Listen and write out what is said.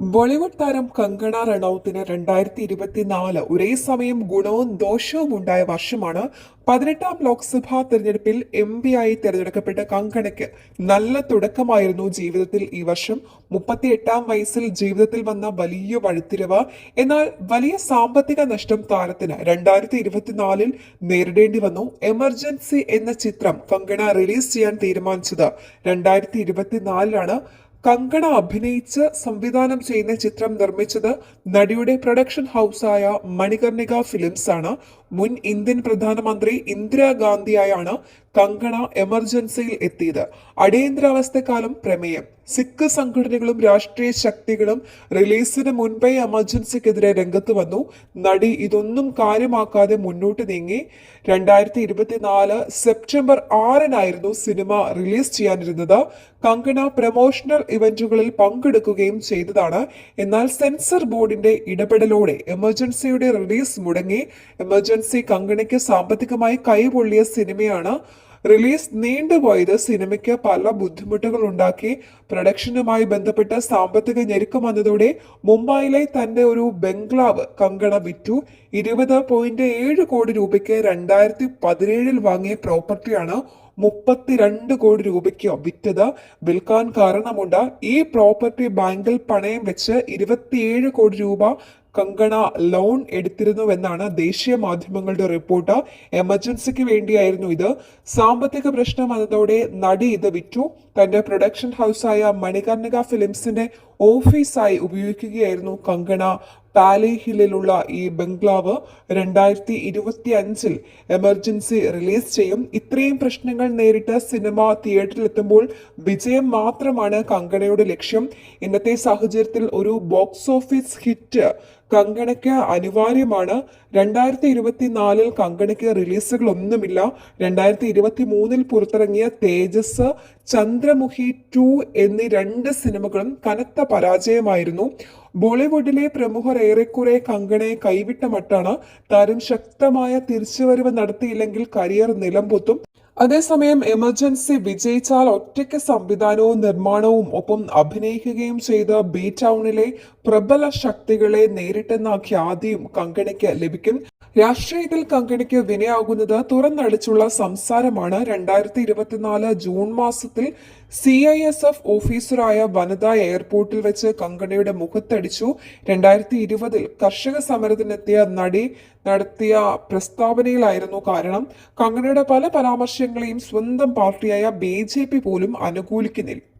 ബോളിവുഡ് താരം കങ്കണ റണൌത്തിന് രണ്ടായിരത്തി ഇരുപത്തിനാല് ഒരേ സമയം ഗുണവും ദോഷവും ഉണ്ടായ വർഷമാണ് പതിനെട്ടാം ലോക്സഭാ തെരഞ്ഞെടുപ്പിൽ എം പി ആയി തിരഞ്ഞെടുക്കപ്പെട്ട കങ്കണയ്ക്ക് നല്ല തുടക്കമായിരുന്നു ജീവിതത്തിൽ ഈ വർഷം. മുപ്പത്തി എട്ടാം വയസ്സിൽ ജീവിതത്തിൽ വന്ന വലിയ വഴുത്തിരിവ്. എന്നാൽ വലിയ സാമ്പത്തിക നഷ്ടം താരത്തിന് രണ്ടായിരത്തി ഇരുപത്തിനാലിൽ നേരിടേണ്ടി വന്നു. എമർജൻസി എന്ന ചിത്രം കങ്കണ റിലീസ് ചെയ്യാൻ തീരുമാനിച്ചത് രണ്ടായിരത്തി ഇരുപത്തിനാലിലാണ് കങ്കണ അഭിനയിച്ച് സംവിധാനം ചെയ്യുന്ന ചിത്രം നിർമ്മിച്ചത് നടിയുടെ പ്രൊഡക്ഷൻ ഹൗസായ മണികർണിക ഫിലിംസ് ആണ് മുൻ ഇന്ത്യൻ പ്രധാനമന്ത്രി ഇന്ദിരാഗാന്ധിയായാണ് കങ്കണ എമർജൻസിയിൽ എത്തിയത്. അടിയന്തരാവസ്ഥക്കാലം പ്രമേയം. സിഖ് സംഘടനകളും രാഷ്ട്രീയ ശക്തികളും റിലീസിന് മുൻപേ എമർജൻസിക്കെതിരെ രംഗത്ത് വന്നു. നടി ഇതൊന്നും കാര്യമാക്കാതെ മുന്നോട്ട് നീങ്ങി. രണ്ടായിരത്തി ഇരുപത്തിനാല് സെപ്റ്റംബർ ആറിനായിരുന്നു സിനിമ റിലീസ് ചെയ്യാനിരുന്നത്. കങ്കണ പ്രമോഷണൽ ഇവന്റുകളിൽ പങ്കെടുക്കുകയും ചെയ്തതാണ്. എന്നാൽ സെൻസർ ബോർഡിന്റെ ഇടപെടലോടെ എമർജൻസിയുടെ റിലീസ് മുടങ്ങി. എമർജൻസി കങ്കണയ്ക്ക് സാമ്പത്തികമായി കൈപൊള്ളിയ സിനിമയാണ്. റിലീസ് നീണ്ടുപോയത് സിനിമയ്ക്ക് പല ബുദ്ധിമുട്ടുകൾ ഉണ്ടാക്കി. പ്രൊഡക്ഷനുമായി ബന്ധപ്പെട്ട സാമ്പത്തിക ഞെരുക്കം വന്നതോടെ മുംബൈയിലെ തന്റെ ഒരു ബംഗ്ലാവ് കങ്കണ വിറ്റു. ഇരുപത് പോയിന്റ് ഏഴ് കോടി രൂപയ്ക്ക് രണ്ടായിരത്തി പതിനേഴിൽ വാങ്ങിയ പ്രോപ്പർട്ടിയാണ് മുപ്പത്തിരണ്ട് കോടി രൂപയ്ക്ക് വിറ്റത്. വിൽക്കാൻ കാരണമുണ്ട്. ഈ പ്രോപ്പർട്ടി ബാങ്കിൽ പണയം വെച്ച് ഇരുപത്തിയേഴ് കോടി രൂപ കങ്കണ ലോൺ എടുത്തിരുന്നുവെന്നാണ് ദേശീയ മാധ്യമങ്ങളുടെ റിപ്പോർട്ട്. എമർജൻസിക്ക് വേണ്ടിയായിരുന്നു ഇത്. സാമ്പത്തിക പ്രശ്നം വന്നതോടെ നടി ഇത് വിറ്റു. തന്റെ പ്രൊഡക്ഷൻ ഹൗസായ മണികർണിക ഫിലിംസിന്റെ ഓഫീസായി ഉപയോഗിക്കുകയായിരുന്നു കങ്കണ. പാലി ഹില്ലിലുള്ള ഈ ബംഗ്ലാവ് രണ്ടായിരത്തി ഇരുപത്തി അഞ്ചിൽ എമർജൻസി റിലീസ് ചെയ്യും. ഇത്രയും പ്രശ്നങ്ങൾ നേരിട്ട് സിനിമ തിയേറ്ററിൽ എത്തുമ്പോൾ വിജയം മാത്രമാണ് കങ്കണയുടെ ലക്ഷ്യം. ഇന്നത്തെ സാഹചര്യത്തിൽ ഒരു ബോക്സ് ഓഫീസ് ഹിറ്റ് കങ്കണയ്ക്ക് അനിവാര്യമാണ്. രണ്ടായിരത്തി ഇരുപത്തിനാലിൽ കങ്കണയ്ക്ക് റിലീസുകളൊന്നുമില്ല. രണ്ടായിരത്തി ഇരുപത്തി മൂന്നിൽ പുറത്തിറങ്ങിയ തേജസ് ചന്ദ്രമുഖി ടു എന്നീ രണ്ട് സിനിമകളും കനത്ത പരാജയമായിരുന്നു. ബോളിവുഡിലെ പ്രമുഖർ ഏറെക്കുറെ കങ്കണയെ കൈവിട്ട മട്ടാണ് താരം ശക്തമായ തിരിച്ചുവരവ് നടത്തിയില്ലെങ്കിൽ കരിയർ നിലംപൊത്തും. അതേസമയം എമർജൻസി വിജയിച്ചാൽ ഒറ്റയ്ക്ക് സംവിധാനവും നിർമ്മാണവും ഒപ്പം അഭിനയിക്കുകയും ചെയ്ത ബി ടൗണിലെ പ്രബല ശക്തികളെ നേരിട്ടെന്ന ഖ്യാതിയും കങ്കണയ്ക്ക് ലഭിക്കും. രാഷ്ട്രീയത്തിൽ കങ്കണിക്ക് വിനയാകുന്നത് തുറന്നടിച്ചുള്ള സംസാരമാണ് രണ്ടായിരത്തി ഇരുപത്തിനാല് ജൂൺ മാസത്തിൽ സി ഐ എസ് എഫ് ഓഫീസറായ വനിത എയർപോർട്ടിൽ വെച്ച് കങ്കണയുടെ മുഖത്തടിച്ചു. രണ്ടായിരത്തി ഇരുപതിൽ കർഷക സമരത്തിനെത്തിയ നടി നടത്തിയ പ്രസ്താവനയിലായിരുന്നു കാരണം. കങ്കണയുടെ പല പരാമർശങ്ങളെയും സ്വന്തം പാർട്ടിയായ ബി പോലും അനുകൂലിക്കുന്നില്ല.